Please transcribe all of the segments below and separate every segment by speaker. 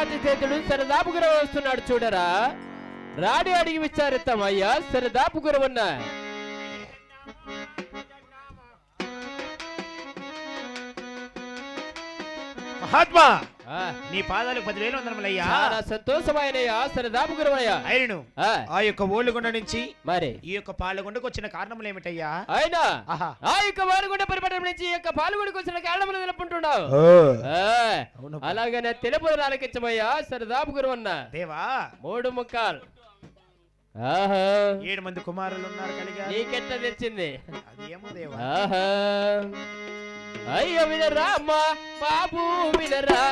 Speaker 1: రాతి చేతుడు సరదాపు గురవ వస్తున్నాడు చూడరా? రాడి అడిగి విచారిస్తామయ్యా సరదాపు గురవన్నా
Speaker 2: మహాత్మా నీ పాదాలకు పదివేలు వందనములయ్యా.
Speaker 1: చాలా సంతోషమైనయ్యా సరదాపు గురవయ్యా
Speaker 2: అయినను
Speaker 1: ఆ,
Speaker 2: ఆ యొక్క ఓలుగుండ నుంచి
Speaker 1: మరి?
Speaker 2: ఈ యొక్క పాలగుండకు వచ్చిన కారణములు ఏమిటయ్యా?
Speaker 1: అయినా?
Speaker 2: ఆహా.
Speaker 1: ఆ యొక్క వారుగుండ పరిపటం నుంచి ఈ యొక్క పాల్గొడికి వచ్చిన కారణములు
Speaker 2: అవును.
Speaker 1: అలాగనే తెలుపు ఆలకించమయ్యా సరదాపు గురవన్న
Speaker 2: దేవా.
Speaker 1: మూడు ముక్కాలు. ఆహా.
Speaker 2: ఏడు మంది కుమారులు ఉన్నారు కలిగా
Speaker 1: నీకెట్ట తెచ్చింది?
Speaker 2: అది ఏమో దేవా.
Speaker 1: ఆహా. అయ్య వినరా అమ్మ బాబు వినరా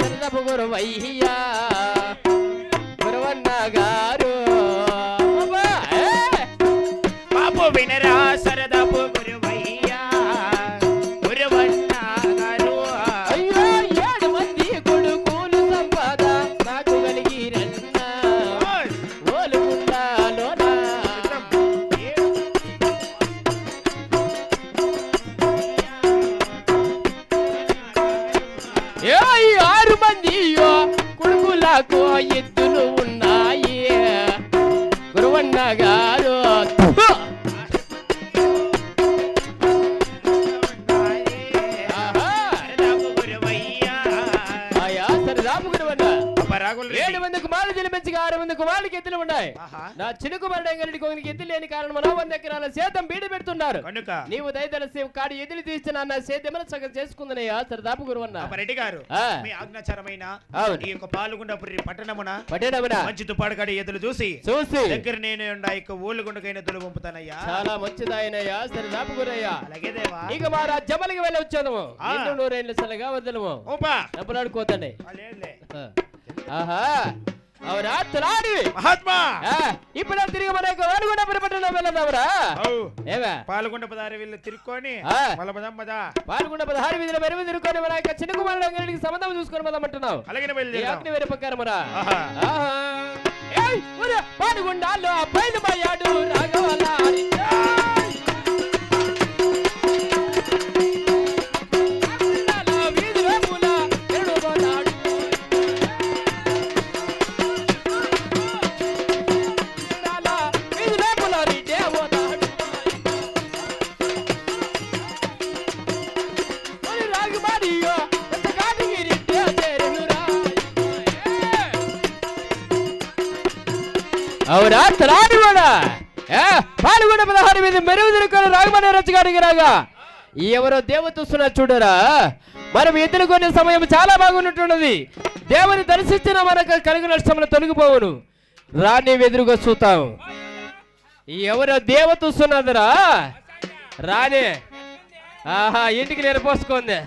Speaker 1: సరదపు గురవయ్యా నాకు ఎత్తులు ఉన్నాయి. గురువన్నగా ఆరు మంది కుమారులకి ఎద్దులు ఉన్నాయి. నా చిన్న కుమారుడు ఎంగరెడ్డి ఎద్దులు లేని కారణం వంద ఎకరాల సేతం బీడు పెడుతున్నారు.
Speaker 2: కనుక.
Speaker 1: నీవు దయదలసి కాడి ఎదురు తీసిన నా సేద్యమని సగం చేసుకుందనయ్యా సరదాపు గురువన్న.
Speaker 2: రెడ్డి గారు. మీ ఆజ్ఞాచారమైన. ఈ యొక్క పాల్గొండపురి పట్టణమున
Speaker 1: పట్టేనమనా
Speaker 2: మంచి తుపాడుకాడి ఎదురు చూసి
Speaker 1: చూసి
Speaker 2: దగ్గర నేను యొక్క ఊళ్ళుగుండకైన ఎదురు పంపుతానయ్యా.
Speaker 1: చాలా మంచిదాయనయ్యా సరదాపు గురయ్యా.
Speaker 2: అలాగే దేవా.
Speaker 1: ఇక మా రాజ్యమలకి వెళ్ళి వచ్చాము. నూరేళ్ళు సలగా వదలము.
Speaker 2: ఓపా.
Speaker 1: డబ్బులాడుకోతండి
Speaker 2: ఆ, లేదులే.
Speaker 1: ఆహా. అవురా తలాడివి
Speaker 2: మహాత్మా
Speaker 1: ఇప్పుడు తిరిగి మన యొక్క వానుగుండ పట్టణం వెళ్ళదావురా ఏవా
Speaker 2: పాల్గొండ పదారి వీళ్ళు తిరుక్కొని. మళ్ళా పదాం
Speaker 1: పాల్గొండ పదహారు వీధిలో మెరుగు తిరుక్కొని మన యొక్క చిన్న కుమారుడు అంగడికి సంబంధం చూసుకొని పదమంటున్నావు
Speaker 2: అలాగే
Speaker 1: ఈ
Speaker 2: బయలుదేరాం
Speaker 1: ఆజ్ఞ వేరే. ఏయ్, ఊరే, పానుగుండాల్లో బయలుపోయాడు రాఘవలారి. అవురా తలాడి కూడా ఏ? కూడా పదహారు మీద మెరుగు తిరుక్కొని రాగమని రచ్చగాడికి రాగా ఎవరో దేవతస్తున్నా చూడరా? మనం ఎదుర్కొనే సమయం చాలా బాగున్నట్టున్నది. దేవుని దర్శించిన మనకు కలిగిన నష్టములు తొలగిపోవును. రాణి ఎదురుగా చూస్తాం ఎవరో దేవతూస్తున్నదిరా రానే. ఆహా ఇంటికి నేర్పోసుకుంది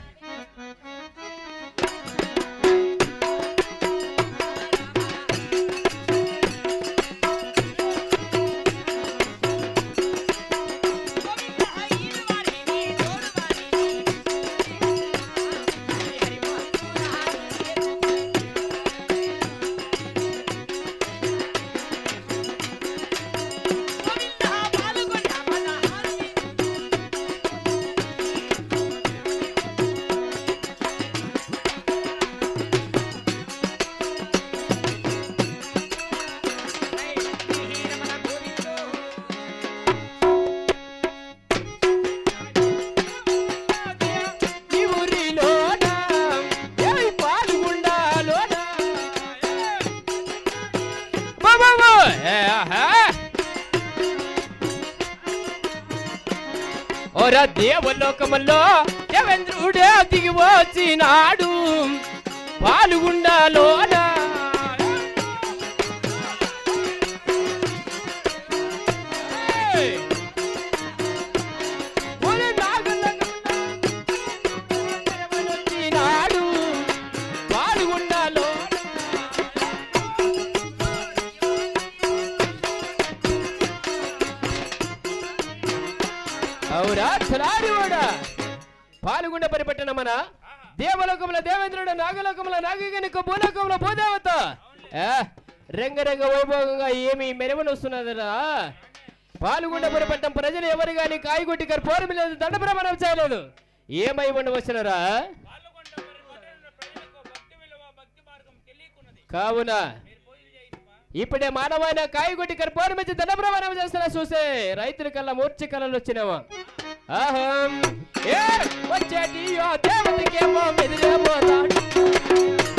Speaker 1: రా దేవలోకములో దేవేంద్రుడే దిగి వచ్చినాడు పాల్గొండాలోన Hey! పరిపట్టణ మన దేవలోకముల దేవేంద్రుడు నాగలోకముల నాగగనిక భూలోకముల భూదేవత. రంగరంగ వైభవంగా ఏమి మెరవనొస్తున్నదిరా పాల్గొండ పరిపట్టం ప్రజలు ఎవరు కానీ కాయగొట్టి కర్పూరం లేదు దండ ప్రమాణం చేయలేదు. ఏమై ఉండవచ్చునరా? కావున ఇప్పుడే మానవైన కాయగొట్టి కర్పూరం ఇచ్చి ధన ప్రమాణం చేస్తున్నా చూసే రైతుల కల్లా మూర్చి కళలు వచ్చినవా? అహం ఏ వచ్చేటి ఆ దేవతకేమో మెదిలిపోతాడు అవురా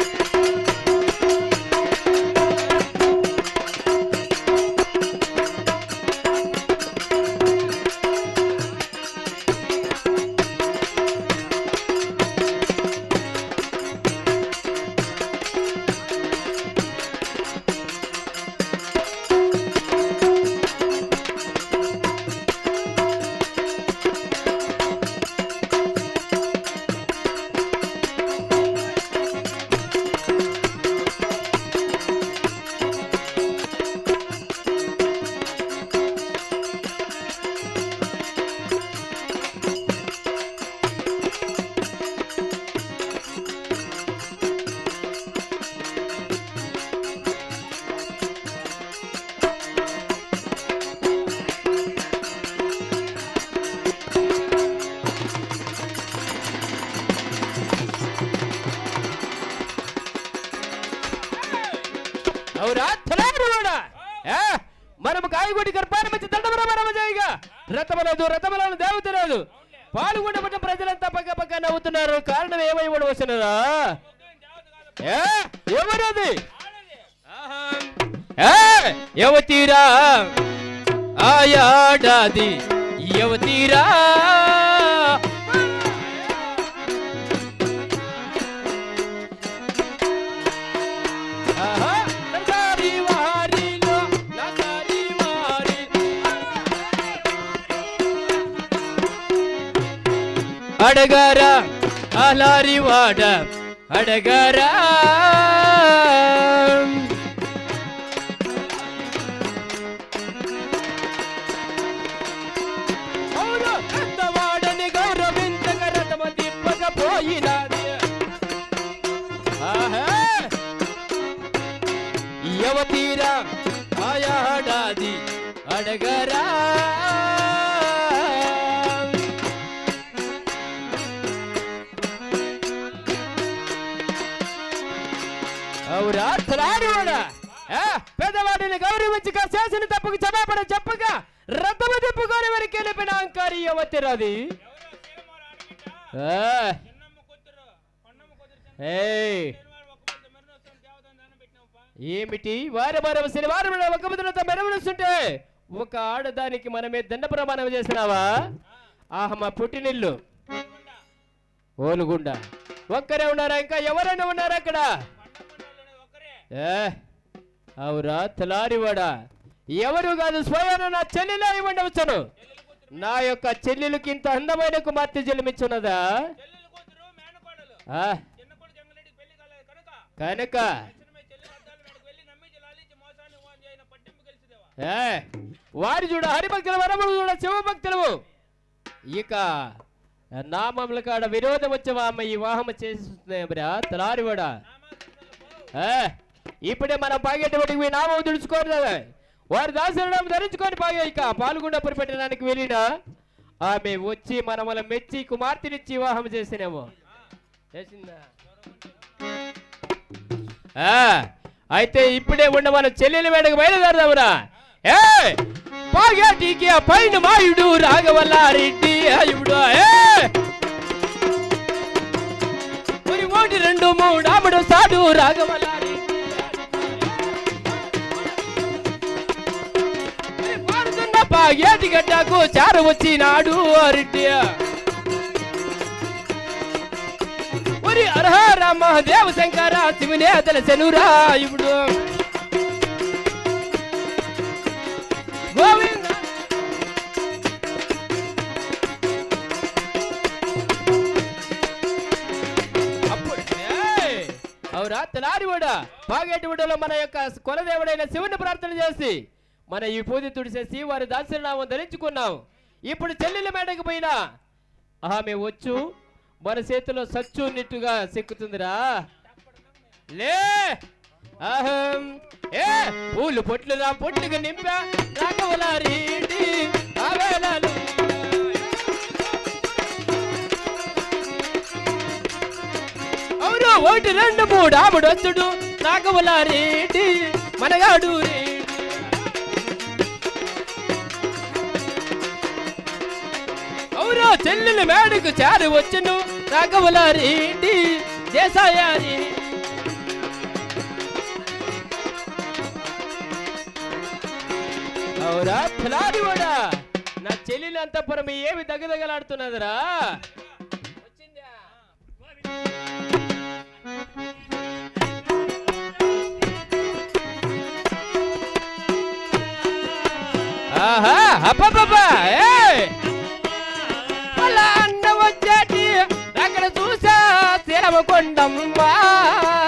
Speaker 1: మనము కాయగొట్టి గర్భాన్ని మంచి దండమర చేయగా. రథము లేదు రథములను దేవత లేదు ప్రజలంతా పక్క పక్క నవ్వుతున్నారు. కారణం ఏమై ఉండవచ్చునరా? ఏ? ఎవరది? యువతీరా ఆయాడాది. యువతీరా అడగారా? అలారి వాడ అడగారా? అవురా తలాడివాడా పెద్దవాడిని గౌరవించక చేసిన తప్పుకు క్షమాపణ చెప్పగా రథము తిప్పుకొని వరకు వెళ్ళిపోయిన అంకారి యువతిరాది ఆ, ఏమిటి? వారి వారం శనివారం ఒక ముద్రతో మెరవడుస్తుంటే ఒక ఆడదానికి మనమే దండ ప్రమాణం చేసినావా? ఆహమ్మ పుట్టినిల్లు. ఓలుగుండ. ఒక్కరే ఉన్నారా? ఇంకా ఎవరైనా ఉన్నారా అక్కడ? ఏ? అవురా తలారివాడా ఎవరు కాదు స్వయం నా చెల్లెలా ఇవ్వండి వచ్చాను. నా యొక్క చెల్లెలకి ఇంత అందమైన కుమార్తె జన్మించున్నదా? ఆ, కనుక. ఏ? వారి చూడ హరిభక్తుల వరములు చూడ శివభక్తులు. ఇక నామముల కాడ విరోధం వచ్చే అమ్మ ఈ వాహమ చేస్తున్నారా తలారివాడా ఏ, ఇప్పుడే మనం పాగేటువంటి మీ నామం తుడుచుకోరు వారి దాసరణం ధరించుకొని పాగా ఇక పాల్గొండ పరిపెట్టడానికి వెళ్ళిన ఆమె వచ్చి మనమల మెచ్చి కుమార్తెనిచ్చి వివాహం చేసినేమో. చేసిందా? ఆ, అయితే ఇప్పుడే ఉన్న మన చెల్లెల వేడకు బయలుదేరదామురా. ఏ పాగేటికి పైన మాయుడు రాఘవల్లారెడ్డి ఆయుడు ఏ! ఒకటి రెండు మూడు ఆముడు సాడు రాఘవల్లారెడ్డి పాప పాగేటి గడ్డకు చారు వచ్చినాడు అరిటి. ఒరి అర్హ మహదేవ దేవ శంకర శివునే తెలిసెనురా ఇప్పుడు గోవింద. అప్పుడు. ఏయ్! అవురా తెలారివాడా పాగేటివాడలో మన యొక్క కొలదేవుడైన శివుని ప్రార్థన చేసి మన ఈ పూజ తుడిసేసి వారి దాసరినామం ధరించుకున్నాం. ఇప్పుడు చెల్లెల మేడకు పోయినా. ఆమె వచ్చు మన చేతిలో సచ్చు నిట్టుగా సిక్కుతుందిరా లే! అహం! ఏ! పూలు పొట్లు పొట్లుగా పొట్టుగా నింపా రాఘవలారీటి ఆవేలాలు అవును ఒకటి రెండు మూడు ఆముడు వచ్చుడు రాఘవుల మనగాడు రెడ్డి గౌరవ చెల్లెలు మేడకు చారు వచ్చును. రాఘవుల రెడ్డి దేశాయారి. అవురా కూడా నా చెల్లెలు అంతపురం ఏమి దగ్గదగలాడుతున్నదిరా ఆహా అబ్బబ్బబ్బా ఏ! శిరమ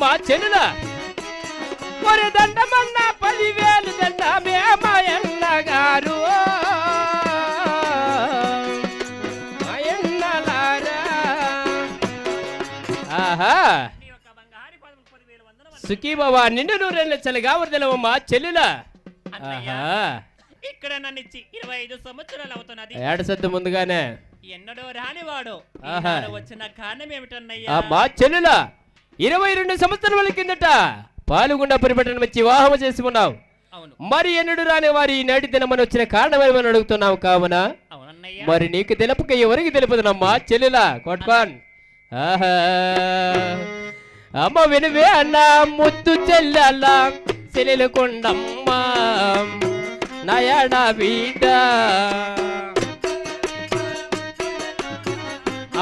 Speaker 1: మా చెల్లుల మరి దండమన్న పదివేలు దండమే మాయన్న గారు ఆహా.
Speaker 3: నీ యొక్క బంగారు పదము పదివేలు వందనములు.
Speaker 1: సుఖీ బాబా నిండు నూరెళ్ళ చలిగా వరదలవు మా చెల్లుల. ఆహా.
Speaker 3: ఇక్కడ నన్ను ఇచ్చి ఇరవై ఐదు సంవత్సరాలు అవుతున్నది
Speaker 1: ఏడ సద్దు ముందుగానే.
Speaker 3: ఎన్నడో రానివాడు. వచ్చిన కారణం ఏమిటన్నయ్యా
Speaker 1: మా చెల్లుల. ఇరవై రెండు సంవత్సరముల కిందట పాలుగుండ పరిపటన వచ్చి వివాహం చేసి ఉన్నావు.
Speaker 3: అవును.
Speaker 1: మరి ఎన్నడు రాని వారి నేటి దినమని వచ్చిన కారణమేమని అడుగుతున్నావు కావున? మరి నీకు తెలుపక ఎవరికి తెలుపుదనమ్మా? చెల్లెలా కొట్పాన్ ఆహా. అమ్మ వినువే అన్న ముద్దు చెల్లెల చెల్లెలు కొండమ్మ నయన బిడ్డ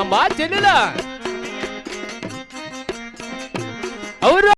Speaker 1: అమ్మా చెల్లెలా. అవురు